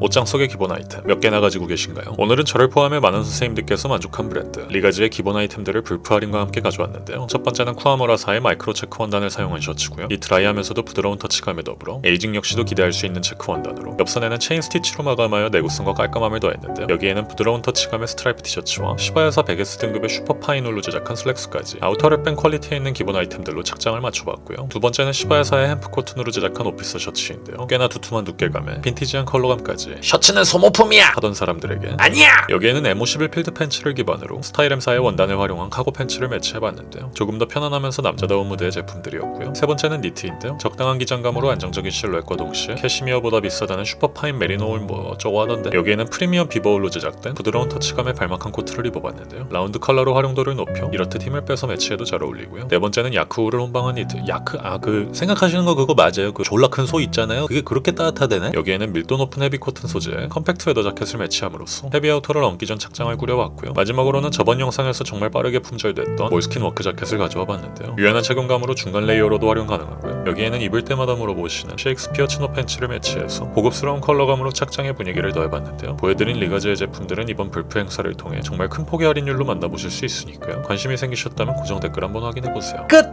옷장 속의 기본 아이템 몇 개나 가지고 계신가요? 오늘은 저를 포함해 많은 선생님들께서 만족한 브랜드 리가즈의 기본 아이템들을 불프 할인과 함께 가져왔는데요. 첫 번째는 쿠아모라사의 마이크로 체크 원단을 사용한 셔츠고요. 이 드라이하면서도 부드러운 터치감에 더불어 에이징 역시도 기대할 수 있는 체크 원단으로 옆선에는 체인 스티치로 마감하여 내구성과 깔끔함을 더했는데요. 여기에는 부드러운 터치감의 스트라이프 티셔츠와 시바야사 베게스 등급의 슈퍼 파인 울로 제작한 슬랙스까지 아우터를 뺀 퀄리티에 있는 기본 아이템들로 착장을 맞춰봤고요. 두 번째는 시바야사의 햄프 코튼으로 제작한 오피서 셔츠인데요. 꽤나 두툼한 두께감에 빈티지한 컬러감까지 셔츠는 소모품이야. 하던 사람들에게 아니야. 여기에는 M51 필드 팬츠를 기반으로 스타일엠사의 원단을 활용한 카고 팬츠를 매치해봤는데요. 조금 더 편안하면서 남자다운 무드의 제품들이었고요. 세 번째는 니트인데요. 적당한 기장감으로 안정적인 실루엣과 동시에 캐시미어보다 비싸다는 슈퍼파인 메리노 울 뭐 어쩌고 하던데 여기에는 프리미엄 비버울로 제작된 부드러운 터치감의 발막한 코트를 입어봤는데요. 라운드 컬러로 활용도를 높여 이렇듯 힘을 빼서 매치해도 잘 어울리고요. 네 번째는 야크우를 혼방한 니트. 야크 아 그 생각하시는 거 그거 맞아요. 그 졸라 큰 소 있잖아요. 그게 그렇게 따뜻하대네. 여기에는 밀도 높은 헤비 코튼 소재의 컴팩트 웨더 자켓을 매치함으로써 헤비 아우터를 얹기 전 착장을 꾸려봤고요. 마지막으로는 저번 영상에서 정말 빠르게 품절됐던 몰스킨 워크 자켓을 가져와 봤는데요. 유연한 착용감으로 중간 레이어로도 활용 가능하고요. 여기에는 입을 때마다 물어보시는 셰익스피어 치노 팬츠를 매치해서 고급스러운 컬러감으로 착장의 분위기를 더해봤는데요. 보여드린 리가즈의 제품들은 이번 불프 행사를 통해 정말 큰 폭의 할인율로 만나보실 수 있으니까요. 관심이 생기셨다면 고정 댓글 한번 확인해보세요. 끝.